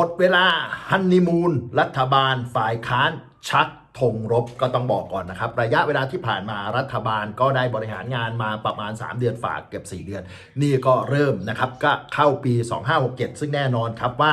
หมดเวลาฮันนีมูน รัฐบาลฝ่ายค้านชัก ธงรบก็ต้องบอกก่อนนะครับ ระยะเวลาที่ผ่านมารัฐบาลก็ได้บริหารงานมาประมาณ 3 เดือนฝากเกือบ4 เดือน นี่ก็เริ่มนะครับก็เข้าปี 2567 ซึ่งแน่นอนครับว่า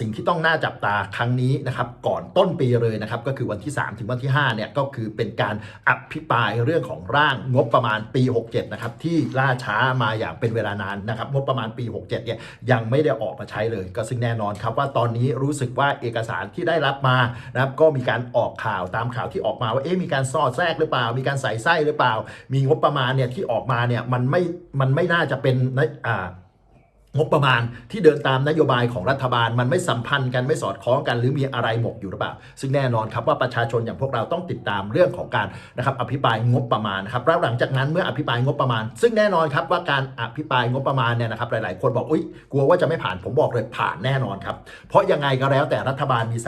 สิ่งที่ต้องน่าจับตาครั้งนี้นะครับก่อนต้นปีเลยนะครับก็คือวันที่ 3 ถึงวันที่5เนี่ยก็คือเป็นการอภิปรายเรื่องของร่างงบประมาณปี 67 นะครับที่ล่าช้ามาอย่างเป็นเวลานานนะครับงบประมาณปี 67 เนี่ยยังไม่ได้ออกมาใช้เลย ก็ซึ่งแน่นอนครับว่าตอนนี้รู้สึกว่าเอกสารที่ได้รับมานะครับก็มีการออกข่าวตามข่าวที่ออกมาว่าเอ๊ะมีการซอดแทรกหรือเปล่า มีการใส่ไส้หรือเปล่า มีงบประมาณเนี่ยที่ออกมาเนี่ยมันไม่มันไม่น่าจะเป็นนะอ่า งบประมาณที่เดินตามนโยบายของรัฐบาล มันไม่สัมพันธ์กันไม่สอดคล้องกัน หรือมีอะไรหมกอยู่หรือเปล่า ซึ่งแน่นอนครับว่าประชาชนอย่างพวกเราต้องติดตามเรื่องของการนะครับอภิปรายงบประมาณครับแล้วหลังจากนั้นเมื่ออภิปรายงบประมาณ ซึ่งแน่นอนครับว่าการอภิปรายงบประมาณเนี่ยนะครับหลาย ๆ คนบอกอุ้ยกลัวว่าจะไม่ผ่านผมบอกเลยผ่านแน่นอนครับเพราะยังไงก็แล้วแต่รัฐบาลมี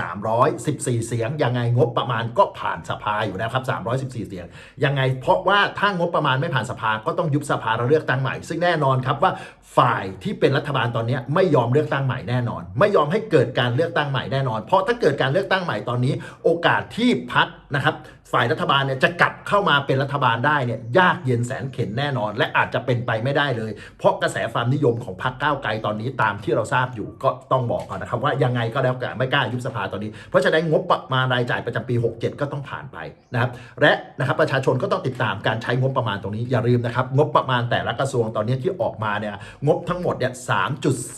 314 เสียง ยังไงงบประมาณก็ผ่านสภาอยู่นะครับ314 เสียง ยังไงเพราะว่าถ้างบประมาณไม่ผ่านสภาก็ต้องยุบสภาเราเลือกตั้งใหม่ ซึ่งแน่นอนครับว่าฝ่ายที่เป็นรัฐบาลตอนนี้ไม่ยอมเลือกตั้งใหม่แน่นอน ไม่ยอมให้เกิดการเลือกตั้งใหม่แน่นอน เพราะถ้าเกิดการเลือกตั้งใหม่ตอนนี้ โอกาสที่พักนะครับ ฝ่ายรัฐบาลเนี่ยจะกลับเข้ามาเป็นรัฐบาลได้เนี่ยยากเย็นแสนเข็นแน่นอน และอาจจะเป็นไปไม่ได้เลย เพราะกระแสความนิยมของพรรคก้าวไกลตอนนี้ตามที่เราทราบอยู่ก็ต้องบอกก่อนนะครับว่ายังไงก็แล้วแต่ไม่กล้ายุบสภาตอนนี้ เพราะฉะนั้นงบประมาณรายจ่ายประจำปี 67 ก็ต้องผ่านไปนะครับและนะครับประชาชนก็ต้องติดตามการใช้งบประมาณตรงนี้อย่าลืมนะครับงบประมาณแต่ละกระทรวงตอนนี้ที่ออกมาเนี่ยงบทั้งหมดเนี่ย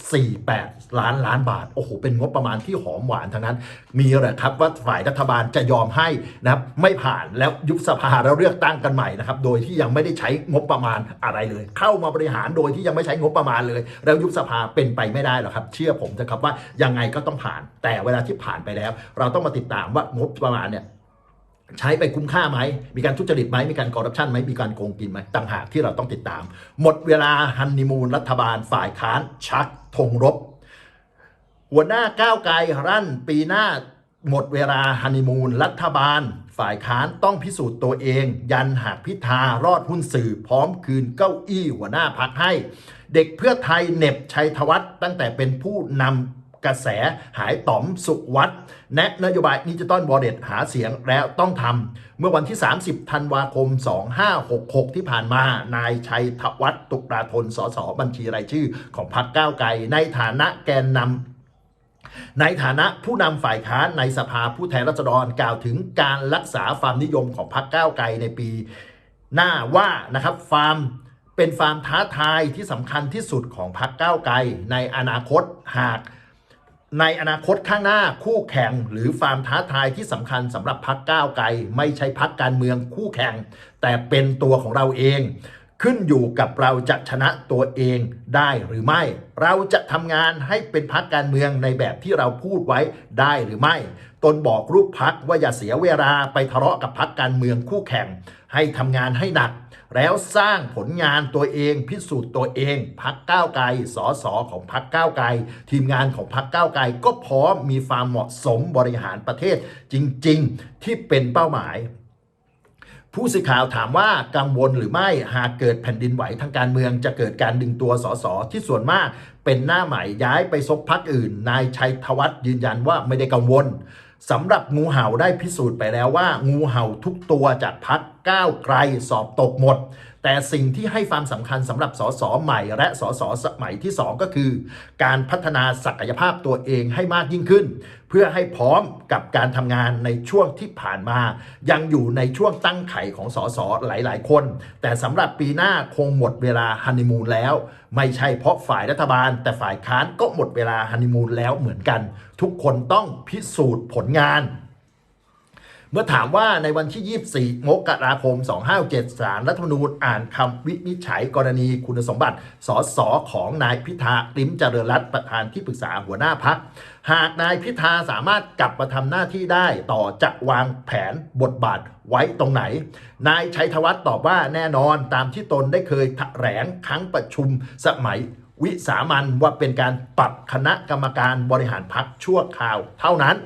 3.48 ล้านล้านบาทโอ้โหเป็นงบประมาณที่หอมหวานทั้งนั้น มีเหรอครับว่าฝ่ายรัฐบาลจะยอมให้นะครับไม่ผ่านแล้วยุบสภาแล้วเลือกตั้งกันใหม่นะครับโดยที่ยังไม่ได้ใช้งบประมาณอะไรเลย เข้ามาบริหารโดยที่ยังไม่ใช้งบประมาณเลย แล้วยุบสภาเป็นไปไม่ได้หรอกครับ เชื่อผมเถอะครับว่ายังไงก็ต้องผ่าน แต่เวลาที่ผ่านไปแล้ว เราต้องมาติดตามว่างบประมาณเนี่ยใช้ไปคุ้มค่าไหม มีการทุจริตไหม มีการคอร์รัปชันไหม มีการโกงกินไหม ต่างหากที่เราต้องติดตาม หมดเวลาฮันนีมูนรัฐบาลฝ่ายค้านชักธงรบ หัวหน้าก้าวไกลรั่นปีหน้า หมดเวลาฮันนีมูน รัฐบาล ฝ่ายค้านต้องพิสูจน์ตัวเอง ยันหากพิธารอดหุ้นสื่อ พร้อมคืนเก้าอี้หัวหน้าพักให้ เด็กเพื่อไทยเหน็บชัยธวัฒน์ตั้งแต่เป็นผู้นำกระแสหายต่อมสุวัตแนะนโยบายดิจิตอลบอเด็หาเสียงแล้วต้องทำเมื่อวันที่ 30 ธันวาคม 2566 ที่ผ่านมา นายชัยธวัฒน์ตุกราธนสสบัญชีรายชื่อของพรรคก้าวไกลในฐานะแกนนำ ในฐานะผู้นำฝ่ายค้านในสภาผู้แทนราษฎรกล่าวถึงการรักษาความนิยมของพรรคก้าวไกลในปีหน้าว่านะครับฟาร์มเป็นฟาร์มท้าทายที่สำคัญที่สุดของพรรคก้าวไกลในอนาคตหาก ในอนาคตข้างหน้าคู่แข่งหรือฟาร์มท้าทายที่สำคัญสำหรับพักก้าวไกล ไม่ใช่พักการเมืองคู่แข่ง แต่เป็นตัวของเราเอง ขึ้นอยู่กับเราจะชนะตัวเองได้หรือไม่ เราจะทำงานให้เป็นพักการเมืองในแบบที่เราพูดไว้ได้หรือไม่ ตนบอกรูปพักว่าอย่าเสียเวลาไปทะเลาะกับพักการเมืองคู่แข่ง ให้ทำงานให้หนัก แล้วสร้างผลงานตัวเองพิสูจน์ตัวเองพักก้าวไกลสอสอของพักก้าวไกล ทีมงานของพักก้าวไกลก็พร้อมมีความเหมาะสมบริหารประเทศจริง ๆ ที่เป็นเป้าหมาย ผู้สื่อข่าวถามว่ากังวลหรือไม่หากเกิดแผ่นดินไหวทางการเมือง จะเกิดการดึงตัวสสที่ส่วนมาก เป็นหน้าใหม่ย้ายไปซบพักอื่น นายชัยธวัฒน์ยืนยันว่าไม่ได้กังวลสำหรับงูเห่าได้พิสูจน์ไปแล้วว่า งูเห่าทุกตัวจากพักก้าวไกลสอบตกหมด แต่สิ่งที่ให้ความสำคัญสำหรับสสใหม่ และสสสมัยที่ 2 ก็คือ การพัฒนาศักยภาพตัวเองให้มากยิ่งขึ้น เพื่อให้พร้อมกับการทำงานในช่วงที่ผ่านมา ยังอยู่ในช่วงตั้งไข่ของสสหลาย ๆ คน แต่สำหรับปีหน้าคงหมดเวลาฮันนีมูนแล้ว ไม่ใช่เพราะฝ่ายรัฐบาล แต่ฝ่ายค้านก็หมดเวลาฮันนีมูนแล้วเหมือนกัน ทุกคนต้องพิสูจน์ผลงาน เมื่อถามว่าในวันที่ 24 มกราคม 2567สารรัฐธรรมนูญอ่านคำวินิจฉัยกรณีคุณสมบัติ สสของนายพิธาลิมเจริญรัตน์ประธานที่ปรึกษาหัวหน้าพัก หากนายพิธาสามารถกลับมาทำหน้าที่ได้ต่อจะวางแผนบทบาทไว้ตรงไหน นายชัยธวัฒน์ตอบว่าแน่นอนตามที่ตนได้เคยแถลงครั้งประชุมสมัยวิสามันว่าเป็นการปรับคณะกรรมการบริหารพักชั่วคราวเท่านั้น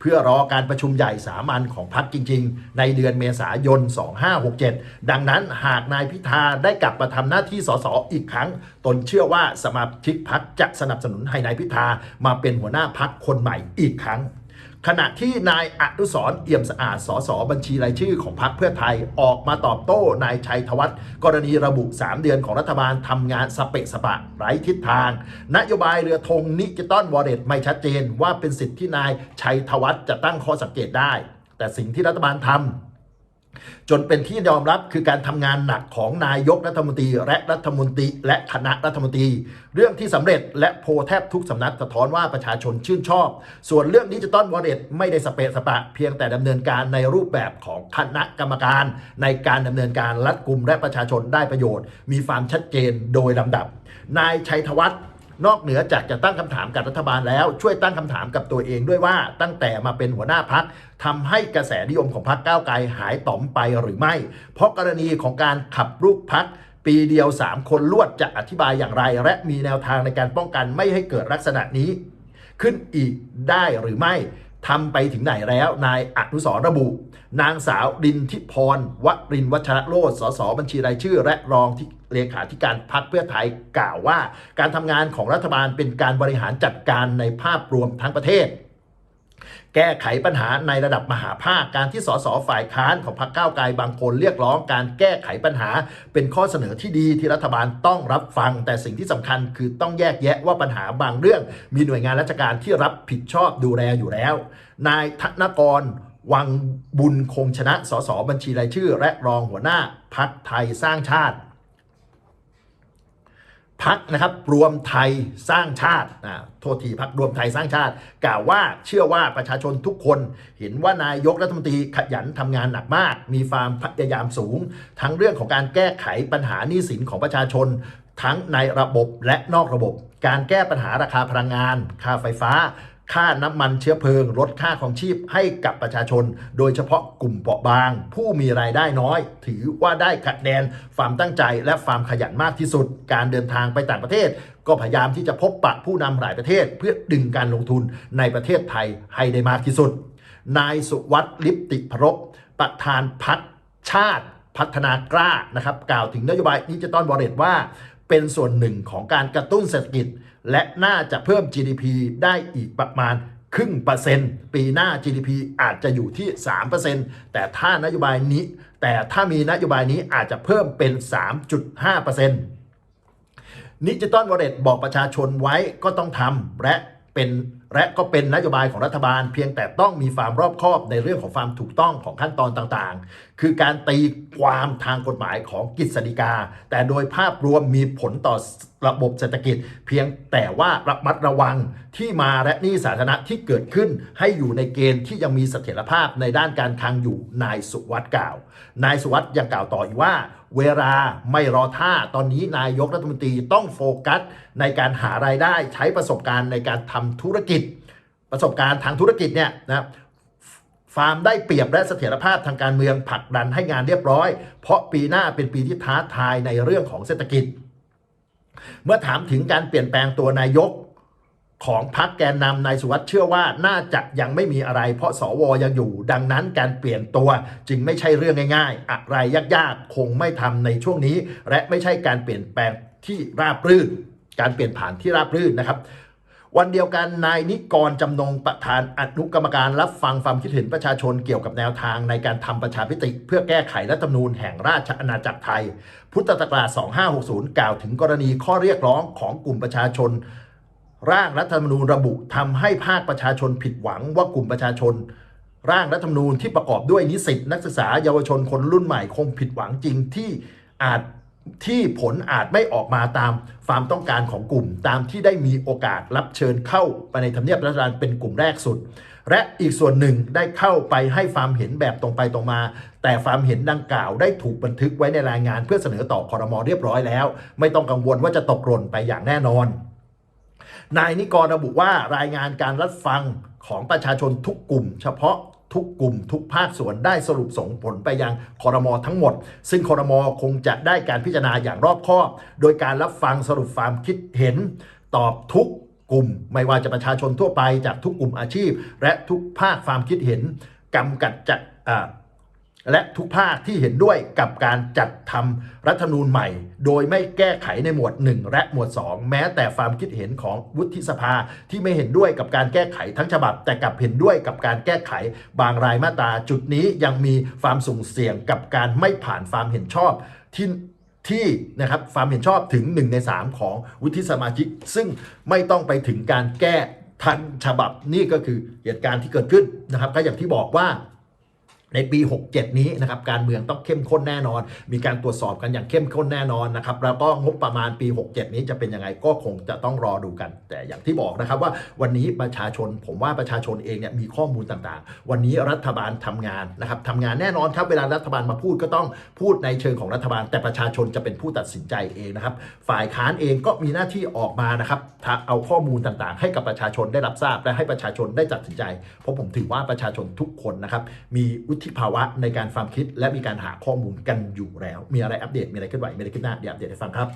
เพื่อรอการประชุมใหญ่สามัญของพรรคจริง ๆ ในเดือนเมษายน 2567 ดังนั้นหากนายพิธาได้กลับมาทำหน้าที่สสอีกครั้ง ตนเชื่อว่าสมาชิกพรรคจะสนับสนุนให้นายพิธามาเป็นหัวหน้าพรรคคนใหม่อีกครั้ง ขณะที่นายอนุสรณ์เอี่ยมสะอาด สสบัญชีรายชื่อของพรรคเพื่อไทยออกมาตอบโต้นายชัยธวัฒน์กรณีระบุ 3 เดือนของรัฐบาลทำงานสเปะสปะไร้ทิศทาง นโยบายเรือธงนิจิตอนวอร์เรตไม่ชัดเจนว่าเป็นสิทธิ์ที่นายชัยธวัฒน์จะตั้งข้อสังเกตได้ แต่สิ่งที่รัฐบาลทำ จนเป็นที่ยอมรับคือการทำงานหนักของนายกรัฐมนตรี และรัฐมนตรี และคณะรัฐมนตรี เรื่องที่สำเร็จและโพแทบทุกสำนักสะท้อนว่าประชาชนชื่นชอบ ส่วนเรื่องดิจิตอลวอลเล็ตไม่ได้สเปะสปะ เพียงแต่ดำเนินการในรูปแบบของคณะกรรมการ ในการดำเนินการรัดกลุ่มและประชาชนได้ประโยชน์ มีความชัดเจนโดยลำดับ นายชัยธวัฒน์ นอกเหนือจากจะตั้งคำถามกับรัฐบาลแล้ว ช่วยตั้งคำถามกับตัวเองด้วยว่าตั้งแต่มาเป็นหัวหน้าพักทำให้กระแสนิยมของพักก้าวไกลหายต่อมไปหรือไม่ เพราะกรณีของการขับรูปพักปีเดียว 3 คนลวดจะอธิบายอย่างไร และมีแนวทางในการป้องกันไม่ให้เกิดลักษณะนี้ ขึ้นอีกได้หรือไม่ ทำไปถึงไหนแล้ว นายอนุสรระบุ นางสาวดินทิพรวรินวัชระโรธสสบัญชีรายชื่อ และรองที่เลขาธิการพักเพื่อไทยกล่าวว่า การทำงานของรัฐบาลเป็นการบริหารจัดการในภาพรวมทั้งประเทศ แก้ไขปัญหาในระดับมหาภาคการที่สสฝ่ายค้านของพรรคก้าวไกลบางคนเรียกร้องการแก้ไขปัญหา เป็นข้อเสนอที่ดีที่รัฐบาลต้องรับฟัง แต่สิ่งที่สำคัญคือต้องแยกแยะว่าปัญหาบางเรื่อง มีหน่วยงานราชการที่รับผิดชอบดูแลอยู่แล้ว นายธนกรวังบุญคงชนะสสบัญชีรายชื่อ และรองหัวหน้าพักไทยสร้างชาติ พักนะครับรวมไทยสร้างชาตินะโทษทีพักรวมไทยสร้างชาติ กล่าวว่าเชื่อว่าประชาชนทุกคนเห็นว่านายกรัฐมนตรีขยันทำงานหนักมาก มีความพยายามสูง ทั้งเรื่องของการแก้ไขปัญหาหนี้สินของประชาชน ทั้งในระบบและนอกระบบ การแก้ปัญหาราคาพลังงาน ค่าไฟฟ้า ค่าน้ำมันเชื้อเพลิง ลดค่าของชีพให้กับประชาชน โดยเฉพาะกลุ่มเปราะบาง ผู้มีรายได้น้อย ถือว่าได้คะแนนความตั้งใจและความขยันมากที่สุด การเดินทางไปต่างประเทศ ก็พยายามที่จะพบปะผู้นำหลายประเทศ เพื่อดึงการลงทุนในประเทศไทยให้ได้มากที่สุด นายสุวัสดิ์ลิปติพรบประธานพักชาติพัฒนากล้านะครับกล่าวถึงนโยบายดิจิตอลวอลเล็ตว่า เป็นส่วนหนึ่งของการกระตุ้นเศรษฐกิจ และน่าจะเพิ่ม GDP ได้อีกประมาณครึ่งเปอร์เซ็นต์ ปีหน้า GDP อาจจะอยู่ที่ 3%แต่ถ้านโยบายนี้ แต่ถ้ามีนโยบายนี้อาจจะเพิ่มเป็น 3.5%ดิจิตอลวอลเล็ตบอกประชาชนไว้ก็ต้องทำและเป็นและก็เป็นนโยบายของรัฐบาล เพียงแต่ต้องมีความรอบคอบในเรื่องของความถูกต้องของขั้นตอนต่างๆ คือการตีความทางกฎหมายของกฤษฎีกา แต่โดยภาพรวมมีผลต่อระบบเศรษฐกิจ เพียงแต่ว่าระมัดระวังที่มาและหนี้สาธารณะที่เกิดขึ้นให้อยู่ในเกณฑ์ที่ยังมีเสถียรภาพในด้านการคลังอยู่นายสุวัสด์กล่าว นายสุวัสด์ยังกล่าวต่ออีกว่า เวลาไม่รอท่าตอนนี้นายกรัฐมนตรีต้องโฟกัส ในการหารายได้ใช้ประสบการณ์ในการทำธุรกิจ ประสบการณ์ทางธุรกิจเนี่ยนะ ฟาร์มได้เปรียบและเสถียรภาพทางการเมืองผลักดันให้งานเรียบร้อย เพราะปีหน้าเป็นปีที่ท้าทายในเรื่องของเศรษฐกิจ เมื่อถามถึงการเปลี่ยนแปลงตัวนายกของพรรคแกนนำนายสุวัสด์เชื่อว่าน่าจะยังไม่มีอะไร เพราะสวยังอยู่ ดังนั้นการเปลี่ยนตัวจึงไม่ใช่เรื่องง่าย ๆ อะไรยากๆ คงไม่ทำในช่วงนี้ และไม่ใช่การเปลี่ยนแปลงที่ราบรื่น การเปลี่ยนผ่านที่ราบรื่นนะครับ วันเดียวกันนายนิกรจำนงประธานอนุกรรมการรับฟังความคิดเห็นประชาชนเกี่ยวกับแนวทางในการทำประชาพิจเพื่อแก้ไขรัฐธรรมนูญแห่งราชอาณาจักรไทย พุทธศักราช 2560 กล่าวถึงกรณีข้อเรียกร้องของกลุ่มประชาชน ร่างรัฐธรรมนูญระบุทำให้ภาคประชาชนผิดหวังว่ากลุ่มประชาชน ร่างรัฐธรรมนูญที่ประกอบด้วยนิสิตนักศึกษาเยาวชนคนรุ่นใหม่คงผิดหวังจริงที่อาจ ที่ผลอาจไม่ออกมาตามความต้องการของกลุ่ม ตามที่ได้มีโอกาสรับเชิญเข้าไปในทำเนียบรัฐบาลเป็นกลุ่มแรกสุด และอีกส่วนหนึ่งได้เข้าไปให้ความเห็นแบบตรงไปตรงมา แต่ความเห็นดังกล่าวได้ถูกบันทึกไว้ในรายงานเพื่อเสนอต่อคอรมอเรียบร้อยแล้ว ไม่ต้องกังวลว่าจะตกหล่นไปอย่างแน่นอน นายนิกรระบุว่ารายงานการรับฟังของประชาชนทุกกลุ่ม เฉพาะ ทุกกลุ่มทุกภาคส่วนได้สรุปส่งผลไปยังคอรมอทั้งหมด ซึ่งคอรมอคงจะได้การพิจารณาอย่างรอบคอบ โดยการรับฟังสรุปความคิดเห็น ตอบทุกกลุ่ม ไม่ว่าจะประชาชนทั่วไปจากทุกกลุ่มอาชีพ และทุกภาคความคิดเห็นกำกัดจัด และทุกภาคที่เห็นด้วยกับการจัดทำรัฐธรรมนูญใหม่ โดยไม่แก้ไขในหมวด 1 และหมวด 2 แม้แต่ความคิดเห็นของวุฒิสภาที่ไม่เห็นด้วยกับการแก้ไขทั้งฉบับ แต่กลับเห็นด้วยกับการแก้ไข บางรายมาตราจุดนี้ยังมีความสุ่มเสี่ยงกับการไม่ผ่านความเห็นชอบที่ที่นะครับความเห็นชอบถึง 1 ใน 3 ของวุฒิสมาชิก ซึ่งไม่ต้องไปถึงการแก้ทันฉบับนี่ก็คือเหตุการณ์ที่เกิดขึ้นนะครับก็อย่างที่บอกว่า ในปี 67 นี้นะครับการเมืองต้องเข้มข้นแน่นอน มีการตรวจสอบกันอย่างเข้มข้นแน่นอนนะครับแล้วก็งบประมาณปี 67 นี้จะเป็นยังไงก็คงจะต้องรอดูกัน แต่อย่างที่บอกนะครับว่าวันนี้ประชาชนผมว่าประชาชนเองเนี่ยมีข้อมูลต่างๆ วันนี้รัฐบาลทำงานนะครับทำงานแน่นอนครับเวลารัฐบาลมาพูดก็ต้องพูดในเชิงของรัฐบาล แต่ประชาชนจะเป็นผู้ตัดสินใจเองนะครับฝ่ายค้านเองก็มีหน้าที่ออกมานะครับเอาข้อมูลต่างๆ ให้กับประชาชนได้รับทราบและให้ประชาชนได้ตัดสินใจ เพราะผมถือว่าประชาชนทุกคนนะครับมีวุฒิภาวะในการความคิด และมีการหาข้อมูลกันอยู่แล้ว มีอะไรอัปเดตมีอะไรเคลื่อนไหวมีอะไรขึ้นหน้าเดี๋ยวอัปเดตให้ฟังครับ